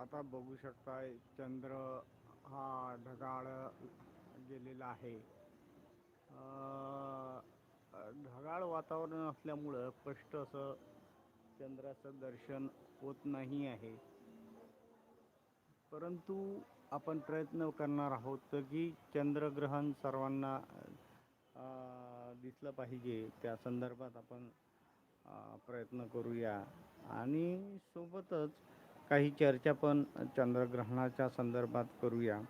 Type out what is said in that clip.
आता बघू शकताय चंद्र हा ढगाळ गेलेला आहे. ढगाळ वातावरण असल्यामुळं स्पष्ट असं चंद्राचं दर्शन होत नाही आहे. परंतु आपण प्रयत्न करणार आहोत की चंद्रग्रहण सर्वांना दिसलं पाहिजे. त्या संदर्भात आपण प्रयत्न करूया. आणि सोबतच काही चर्चा पण चंद्रग्रहणाच्या संदर्भात करूया.